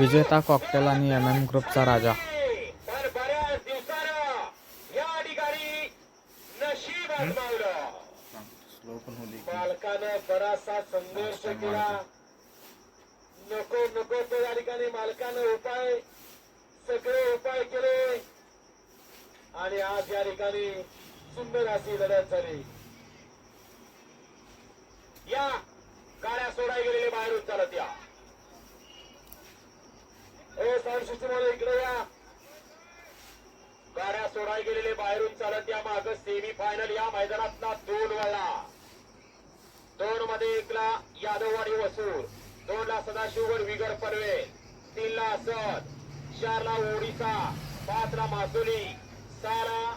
विजेता कॉकटेल आणि M M ग्रुपचा राजा. या नशीब बराचसा संघर्ष केला नको नको तो या ठिकाणी मालकानं उपाय सगळे उपाय केले आणि आज या ठिकाणी सुंदर अशी लढत झाली या गाड्या सोडाय गेलेले बाहेरून चालत या. ए इकडे या. गाड्या सोडाय गेलेले बाहेरून चालत या माग सेमी फायनल या मैदानातला दोन वेळा. दोन मध्ये एकला यादववाडी वसूर दोन ला सदाशिवगड विगर पनवेल तीन ला असद चार ला ओडिसा पाच ला मासोली सहा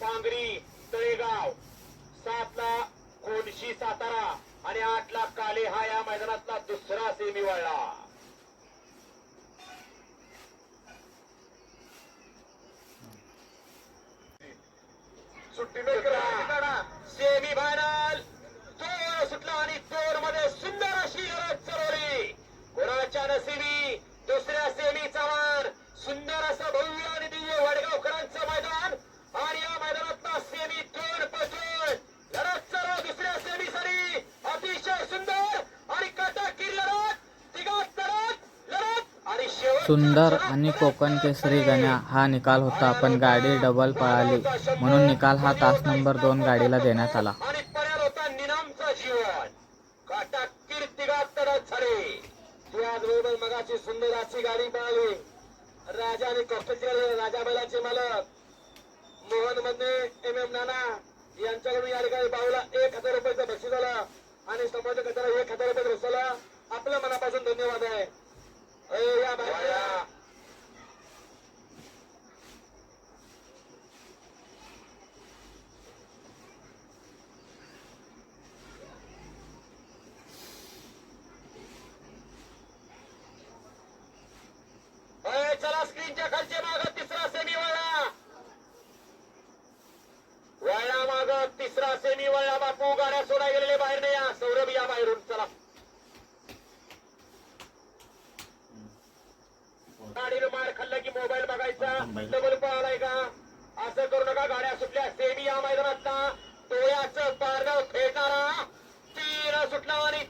पांगरी तळेगाव सात ला कोणशी सातारा आणि आठ ला काले हा या मैदानातला दुसरा सेमी वळला सुट्टी सेमी फायनल दोन सुटला आणि दोन मध्ये सुंदर अशी लढत चालवली कोणाच्या नशिबी दुसऱ्या सेमीचा मान सुंदर असं भव्य आणि दिव्य वडगावकरांचं मैदान आणि या मैदानातला सेमी दोन पचून लढत चालव दुसऱ्या सेमीसाठी अतिशय सुंदर आणि काटाकीर लढत तिघात लढत लढत आणि शेवट सुंदर आणि कोकण केसरी गण्या हा निकाल होता पण गाडी डबल पळाली. म्हणून निकाल हा तास नंबर दोन गाडीला देण्यात आला. आणि पर्याय होता निनामचं जीवन मगाची सुंदर अशी गाडी पळाली राजा आणि राजा बैलाचे मालक मोहन मधने एम एम नाना यांच्याकडून या ठिकाणी बाऊला एक हजार रुपयाचं बक्षीस आलं आणि समोरच्या कथाला एक हजार रुपये बक्षीस आलं आपल्या मनापासून धन्यवाद आहे ए, या बाहेर या. ए, चला स्क्रीनच्या खालचे माग तिसरा सेमी वळला वळला माग तिसरा सेमी वळला बापू गाड्या सोडा गेलेले बाहेर नाही. या सौरभ या बाहेरून. चला. गाडीनं मार खाल्ला की मोबाईल बघायचा. डबल पळालाय का? असं करू नका. गाड्या सुटल्या. सेमी या मैदानातला. डोळ्याचं पारगाव खेळणारा तीर सुटला आणि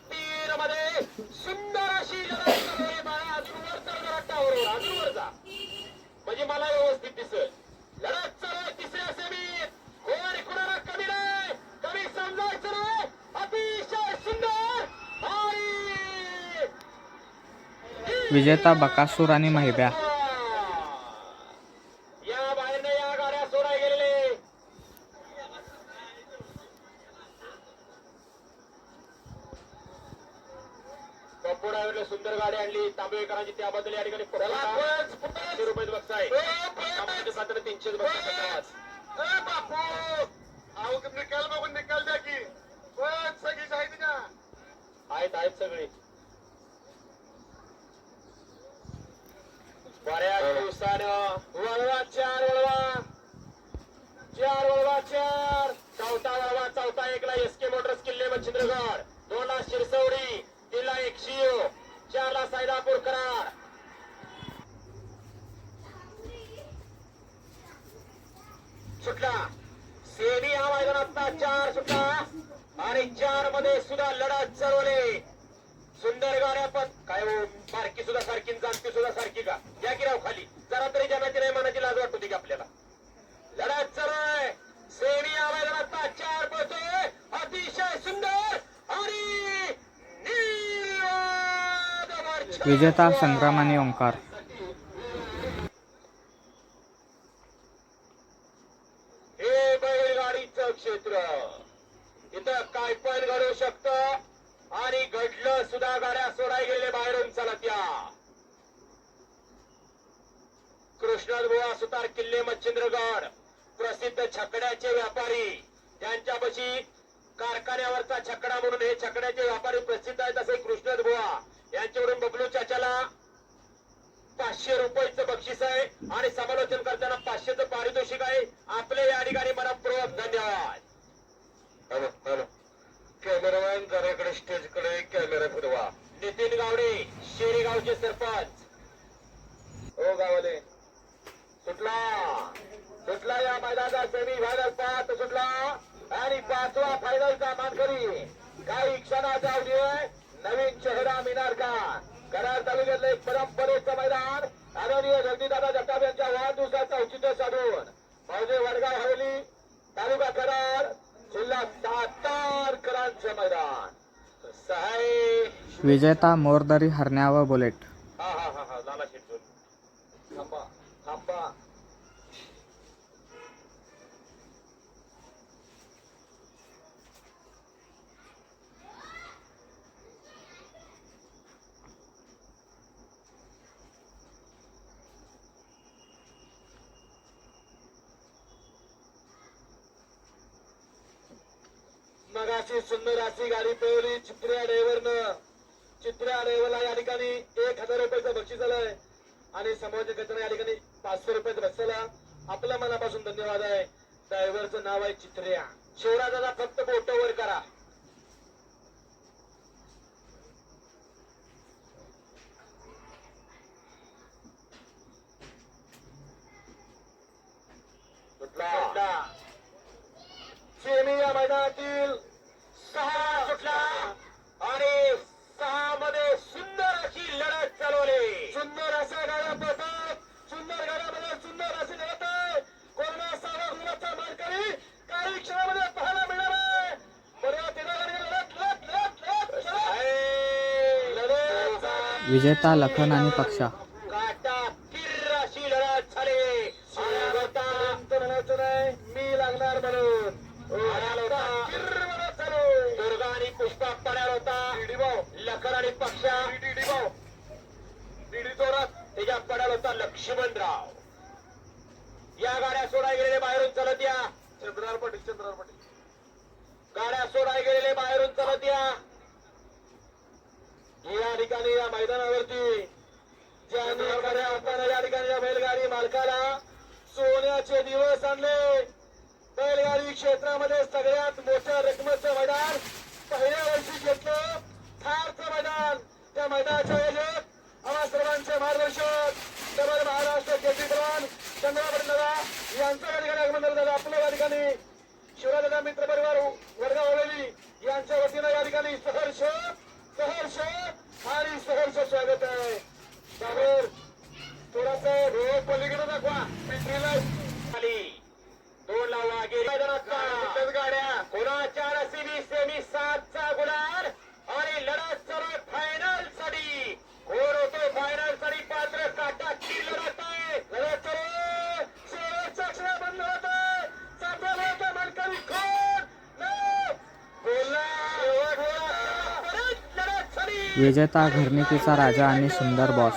विजेता बकासूर आणि महिब्या. या बाहेरने या गाड्या सोडाय गेलेले. पप्पू ड्रायव्हरने सुंदर गाडी आणली. तांबेकरांची त्याबद्दल या ठिकाणी तीनशे निकाल बघून निकाल द्या का. आहेत आहेत सगळे. बऱ्याच दिवसानं वळवा चार वळवा. चार वळवा चार. चौथा वळवा चौथा एकला एस के मोटर्स किल्ले मच्छिंद्रगड. दोन ला शिरसवडी तीन ला एकशियो चार ला सायदापूर सुटला. सेमी हा मैदानातला चार सुटला. आणि चारमध्ये सुद्धा लढत चालवले सुंदर गाड्या पण. काय हो बारकी सुद्धा सारखी जाणती सुद्धा सारखी का? या की राव खाली. जरा तरी जनाची नाही मनाची लाज वाटत होती का आपल्याला. लढत आहे सेमी या मैदानातला चार पळतोय. अतिशय सुंदर आणि. विजेता संग्राम आणि ओंकार. हे बैलगाडीचं क्षेत्र. इथं काय पण घडू शकतं. आणि घडलं सुद्धा गाड्या सोडाय गेले बाहेरून चालत या. कृष्णबुवा सुतार किल्ले मच्छिंद्रगड प्रसिद्ध छकड्याचे व्यापारी. त्यांच्यापाशी कारखान्यावरचा छकडा म्हणून हे छकड्याचे व्यापारी प्रसिद्ध आहेत असे कृष्णद बुवा. यांच्याकडून बबलू चाच्याला पाचशे रुपयाचं बक्षीस आहे आणि समालोचन करताना पाचशेचं पारितोषिक आहे. आपले या ठिकाणी मनापूर्वक धन्यवाद. Hello hello. कॅमेरामॅन जराकडे स्टेजकडे कॅमेरा फिरवा. नितीन गावडे शेरी गावचे सरपंच. हो गावाले. सुटला. सुटला या मैदानाचा सेमी फायनल पाच सुटला. आणि पाचवा फायनलचा मानकरी. काही क्षणाचा अवधी आहे. नवीन चेहरा मिळणार का? करार तालुक्यातलं एक परंपरेचं मैदान. आदरणीय जगदीदादा जगताप यांच्या वाढदिवसाचं औचित्य साधून. मौजे वडगाव हवेली तालुका करार जिल्हा सातारकरांचं मैदान. सहाय विजेता मोरदरी हरण्या व बुलेट. हा हा हा हा थांबा थांबा. मगाशी सुंदर अशी गाडी पळवली चित्र्या ड्रायव्हरनं. चित्र्या ड्रायव्हरला या ठिकाणी एक हजार रुपयाचं बक्षीस आलंय. आणि समोरच्या कचरा या ठिकाणी पाचशे रुपयाचं बक्षाला आपल्या मनापासून धन्यवाद आहे. ड्रायव्हरचं नाव आहे चित्र्या शिवरा दादा फक्त बोट वर करा. सेमी या मैदानातील सहा सुटला आणि सहा मध्ये सुंदर अशी लढत चालवली. सुंदर अशा गाड्या पळतात सुंदर गाड्यामध्ये सुंदर अशी लढत आहे. कोरोना सावा गुणाचा मानकरी काही क्षणामध्ये पाहायला मिळणार आहे. विजेता लखन आणि पक्षा काटा किर्र अशी लढत झाली शेवटापर्यंत म्हणायचं नाही मी लागणार म्हणून आला होता किर्र म्हणत झालो दुर्गा आणि पुष्पा पड्याला होता पक्षा. डीडी त्याच्या पड्याला होता लक्ष्मणराव. या गाड्या सोडाय गेलेले बाहेरून चालत या. चंद्रार पाटील चंद्रार पाटील. गाड्या सोडाय गेलेले बाहेरून चालत या. या ठिकाणी या मैदानावरती. ज्यांनी खऱ्या अर्थानं या ठिकाणी या बैलगाडी मालकाला सोन्याचे दिवस आणले. बैलगाडी क्षेत्रामध्ये सगळ्यात मोठ्या रकमेचं मैदान पहिल्या वर्षी घेतलं. थारचं मैदान. त्या मैदानाचे आयोजक आम्हा सर्वांचे मार्गदर्शक डबल महाराष्ट्र केटी प्रधान चंद्राबाई दादा यांचं या ठिकाणी आगमन झालं. दादा आपल्या या ठिकाणी शिवराजदा मित्र परिवार वडगाव हवेली यांच्या वतीनं या ठिकाणी सहर्ष सहर्ष आणि सहर्ष स्वागत आहे. त्यावर थोडासा रोग पलीकडे दाखवा. पिंपरीला खाली दोन लावा गेली मैदानात गाड्या कोणाच्या नसिबी सेमी सातचा गुलाल आणि लढत सर्व फायनलसाठी कोण होतो फायनलसाठी पात्र काटा की लढत आहे लढत सर्व शेवटच्या क्षणा बंद होत आहे सातव्या भागाचा मालकरी कोण नाही. बोलला परत लढत झाली विजेता घरणिकीचा राजा आणि सुंदर बॉस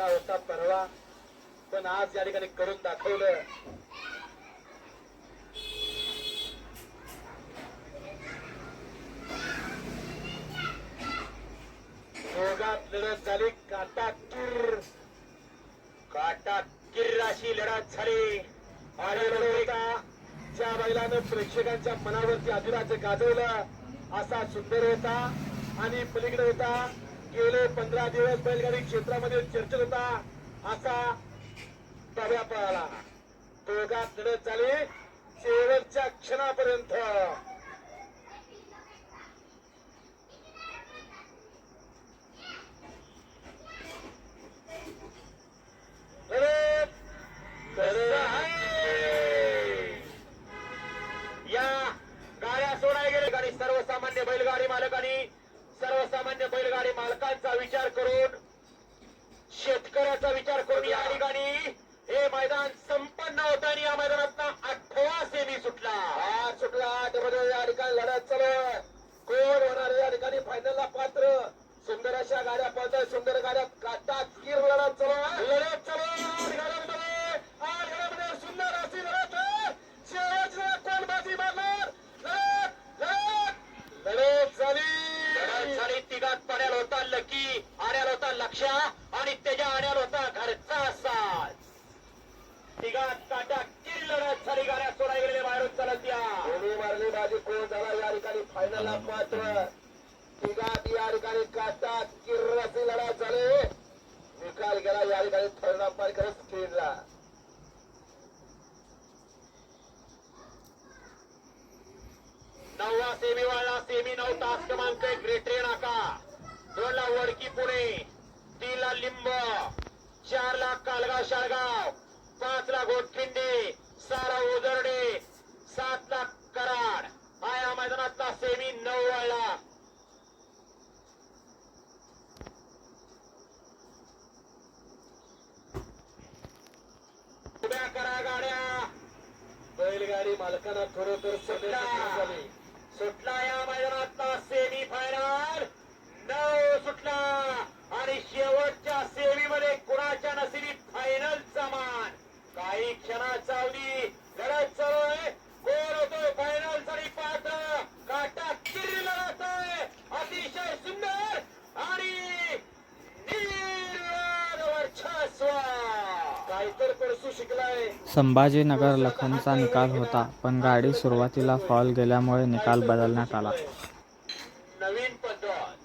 होता परवा पण आज या ठिकाणी करून दाखवलं. दोघात लढत झाली काटा किर काटा किर अशी लढत झाली. आणि होता ज्या बैलानं प्रेक्षकांच्या मनावरती अधिराज्य गाजवलं असा सुंदर होता. आणि पलीकडे होता गेले पंधरा दिवस बैलगाडी क्षेत्रामध्ये चर्चेत होता असा तव्या पळाला. दोघात लढत झाली. शेवटच्या क्षणापर्यंत. लढत. बैलगाडी मालकांनी सर्वसामान्य बैल मालकांचा विचार करून शेतकऱ्याचा विचार करून या ठिकाणी हे मैदान संपन्न होत आणि या मैदानात अठरा सेमी सुटला हा सुटला त्यामध्ये या ठिकाणी लढत चालू आहे. कोण होणार आहे या ठिकाणी फायनलला पात्र सुंदर अशा गाड्या पळतात सुंदर गाड्या काटा किर लढत चालू आहे. लढत चालू आहे. आठ गाड्यांमध्ये आठ गाड्यांमध्ये सुंदर अशी लढत आहे. शेवटची लढत कोण बाजी मारणार लढत लढत लढत झाली झाली तिघात पड्याला होता लकी आड्याला होता लक्षा आणि त्याच्या आड्याला होता घरचा साज तिघात काटा किर लढत झाली गाड्या सोडाय गेलेले बाहेरून चालत या दोन्ही मारली बाजी कोण झाला या ठिकाणी फायनलला पात्र तिघात या ठिकाणी ठिकाणी काटा किर्रसी लढा झाले निकाल गेला या ठिकाणी स्क्रीनला नववा सेमी सेमी नऊ तास क्रमांक एक रेट्रे नाका दोन ला वडकी पुणे. तीन ला लिंब. चार ला कालगाव शाळगाव. पाच ला गोटखिंडे. सारा ओझरडे सात ला कराड हा या मैदानातला सेमी नऊ वाळला उभ्या करा गाड्या बैलगाडी मालकांना खरोखर सुटला. सुटला या मैदानातला सेमी फायनल नऊ सुटला. आणि शेवट सेमी मध्ये कुणाच्या नशिबी फायनलचा मान काही क्षणाचा अवधी लढत चालू आहे कोण होतोय फायनलसाठी पात्र काटा किरीला जातोय अतिशय सुंदर आणि निर्वाद वर्चस्व काही तर परसू शिकलाय संभाजीनगर लखनचा निकाल होता पण गाडी सुरुवातीला फॉल गेल्यामुळे निकाल बदलण्यात आला नवीन पद्धत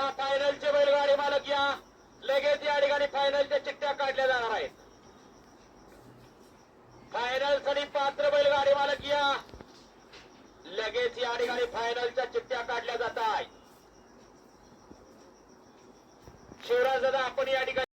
या फायनलचे बैलगाडी मालक या. लगेच या ठिकाणी फायनलच्या चिठ्ठ्या काढल्या जाणार आहेत. फायनलसाठी पात्र बैलगाडी मालक या. लगेच या ठिकाणी फायनलच्या चिठ्ठ्या काढल्या जात आहेत. शिवराज दादा आपण या ठिकाणी